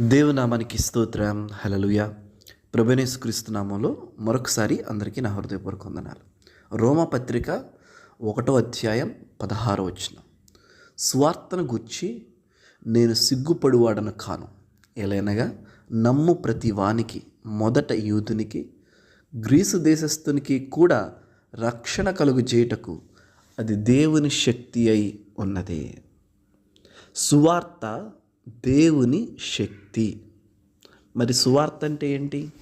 దేవునామానికి స్తోత్రం. హలలుయ ప్రభనేసుక్రీస్తు నామంలో మరొకసారి అందరికీ నా హృదయపూర్వక వందనాలు. రోమపత్రిక ఒకటో అధ్యాయం పదహారో వచ్చిన స్వార్థను గుచ్చి నేను సిగ్గుపడువాడను కాను. ఎలైనగా నమ్ము ప్రతి వానికి మొదట యూదునికి గ్రీసు దేశస్థునికి కూడా రక్షణ కలుగు చేయుటకు అది దేవుని శక్తి అయి ఉన్నది. సువార్త దేవుని శక్తి. మరి సువార్త అంటే ఏంటి?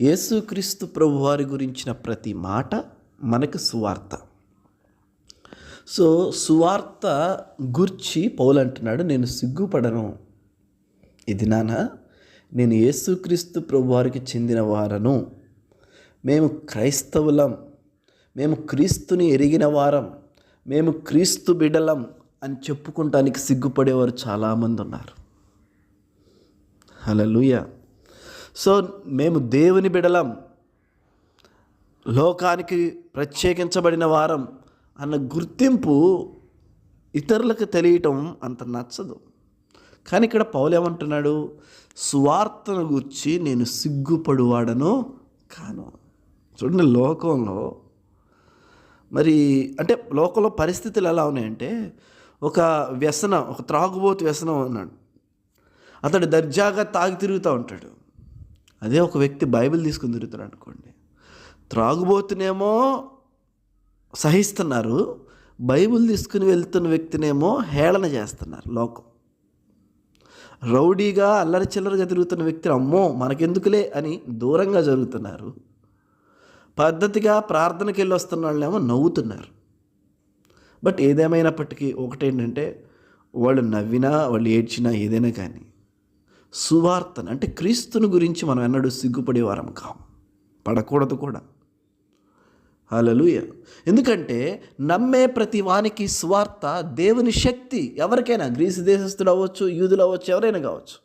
యేసుక్రీస్తు ప్రభు వారి గురించిన ప్రతి మాట మనకు సువార్త. సో సువార్త గుర్చి పౌలు అంటున్నాడు నేను సిగ్గుపడను. ఇది నాన్న నేను యేసుక్రీస్తు ప్రభు వారికి చెందిన వారను. మేము క్రైస్తవులం. మేము క్రీస్తుని ఎరిగిన వారం. మేము క్రీస్తు బిడలం అని చెప్పుకుంటానికి సిగ్గుపడేవారు చాలామంది ఉన్నారు. హలలుయ సో మేము దేవుని బిడలం. లోకానికి ప్రత్యేకించబడిన వారం అన్న గుర్తింపు ఇతరులకు తెలియటం అంత నచ్చదు. కానీ ఇక్కడ పౌలేమంటున్నాడు సువార్తను గుర్చి నేను సిగ్గుపడువాడను కాను. చూడండి లోకంలో. మరి అంటే లోకంలో పరిస్థితులు ఎలా ఉన్నాయంటే ఒక వ్యసనం ఒక త్రాగుబోతు వ్యసనం అన్నాడు. అతడు దర్జాగా తాగి తిరుగుతూ ఉంటాడు. అదే ఒక వ్యక్తి బైబిల్ తీసుకుని తిరుగుతాడు అనుకోండి. త్రాగుబోతునేమో సహిస్తున్నారు బైబిల్ తీసుకుని వెళ్తున్న వ్యక్తినేమో హేళన చేస్తున్నారు లోకం. రౌడీగా అల్లరి చిల్లరగా తిరుగుతున్న వ్యక్తిని అమ్మో మనకెందుకులే అని దూరంగా జరుగుతున్నారు. పద్ధతిగా ప్రార్థనకి వెళ్ళి వస్తున్న వాళ్ళేమో నవ్వుతున్నారు. బట్ ఏదేమైనప్పటికీ ఒకటేంటంటే వాళ్ళు నవ్వినా వాళ్ళు ఏడ్చినా ఏదైనా కానీ సువార్తను అంటే క్రీస్తుని గురించి మనం ఎన్నడూ సిగ్గుపడేవారం కాం. పడకూడదు కూడా. అలలుయ ఎందుకంటే నమ్మే ప్రతి వానికి స్వార్థ దేవుని శక్తి. ఎవరికైనా గ్రీసు దేశస్థులు అవ్వచ్చు యూదులు అవ్వచ్చు ఎవరైనా కావచ్చు.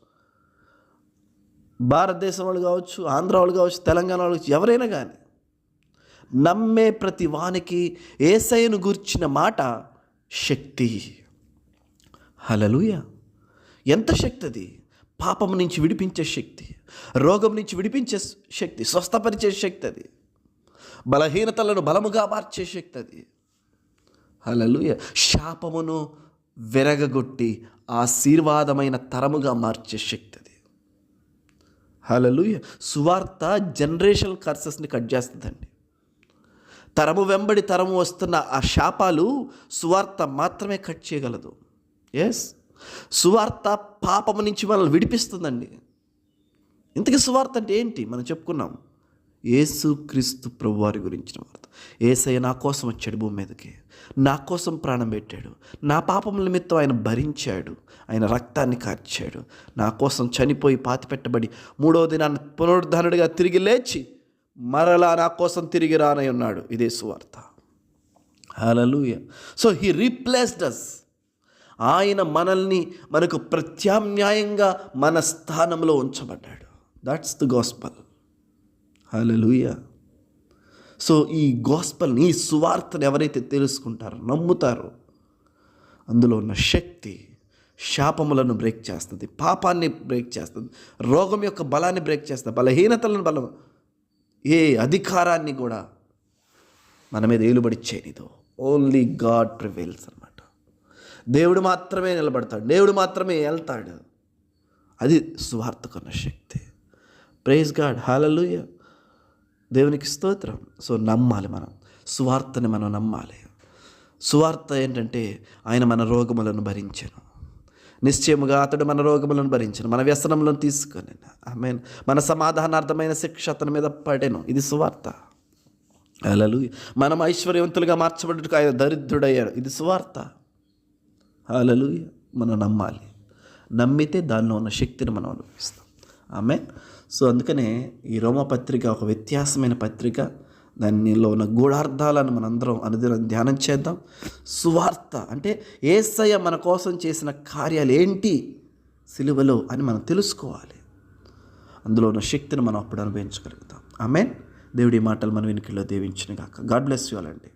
భారతదేశం వాళ్ళు కావచ్చు ఆంధ్ర వాళ్ళు కావచ్చు తెలంగాణ వాళ్ళు కావచ్చు ఎవరైనా కానీ నమ్మే ప్రతి వానికి ఏసైను గూర్చిన మాట శక్తి. హలలుయ ఎంత శక్తి అది పాపం నుంచి విడిపించే శక్తి రోగం నుంచి విడిపించే శక్తి స్వస్థపరిచే శక్తి అది బలహీనతలను బలముగా మార్చే శక్తి అది హలలుయ శాపమును వెరగగొట్టి ఆశీర్వాదమైన తరముగా మార్చే శక్తి అది హలలుయ సువార్త జనరేషన్ కర్సెస్ని కట్ చేస్తుందండి. తరము వెంబడి తరము వస్తున్న ఆ శాపాలు సువార్త మాత్రమే కట్ చేయగలదు. ఎస్ సువార్త పాపము నుంచి మనల్ని విడిపిస్తుందండి. ఇంతకీ సువార్త అంటే ఏంటి? మనం చెప్పుకున్నాం. ఏసు క్రీస్తు ప్రభువారి గురించిన వార్త. ఏసయ్య నా కోసం వచ్చాడు భూమి మీదకి. నా కోసం ప్రాణం పెట్టాడు. నా పాపముల నిమిత్తం ఆయన భరించాడు. ఆయన రక్తాన్ని కార్చాడు. నా కోసం చనిపోయి పాతి పెట్టబడి మూడవ దినాన్ని పునరుద్ధరణుడిగా తిరిగి లేచి మరలా నా కోసం తిరిగి రానై ఉన్నాడు ఇదే సువార్త. Hallelujah so he replaced us ఆయన మనల్ని మనకు ప్రత్యామ్నాయంగా మన స్థానంలో ఉంచబడ్డాడు. That's the gospel hallelujah so ఈ గాస్పల్ని ఈ సువార్తను ఎవరైతే తెలుసుకుంటారో నమ్ముతారో అందులో ఉన్న శక్తి శాపములను బ్రేక్ చేస్తుంది పాపాన్ని బ్రేక్ చేస్తుంది రోగం యొక్క బలాన్ని బ్రేక్ చేస్తుంది బలహీనతలను బలం ఏ అధికారాన్ని కూడా మన మీద ఏలుబడి చేయనిదో. ఓన్లీ గాడ్ ప్రివైల్స్ అనమాట దేవుడు మాత్రమే నిలబడతాడు. దేవుడు మాత్రమే వెళ్తాడు అది స్వార్థకున్న శక్తి. ప్రైజ్ గాడ్ హాలలుయ దేవునికి స్తోత్రం. సో నమ్మాలి మనం. సువార్తని మనం నమ్మాలి. సువార్త ఏంటంటే ఆయన మన రోగములను భరించాను. నిశ్చయముగా అతడు మన రోగములను భరించను మన వ్యసనములను తీసుకొని ఆమె మన సమాధానార్థమైన శిక్ష అతని మీద పడెను. ఇది సువార్త. అలలు మనం ఐశ్వర్యవంతులుగా మార్చబడ్డకు ఆయన దరిద్రుడయ్యాడు. ఇది సువార్త. అలలు మనం నమ్మాలి. నమ్మితే దానిలో ఉన్న శక్తిని మనం అనుభవిస్తాం. ఆమె సో అందుకనే ఈ రోమ పత్రిక ఒక వ్యత్యాసమైన పత్రిక. దానిలో ఉన్న గూఢార్థాలను మనందరం అనుదినం ధ్యానం చేద్దాం. సువార్త అంటే ఏసయ్య మన కోసం చేసిన కార్యాలు ఏంటి? సిలువలో అని మనం తెలుసుకోవాలి. అందులో ఉన్న శక్తిని మనం అప్పుడు అనుభవించగలుగుతాం. ఆమె దేవుడి మాటలు మన వెనుకల్లో దీవించిన గాక గాడ్ బ్లెస్ యూ అలండి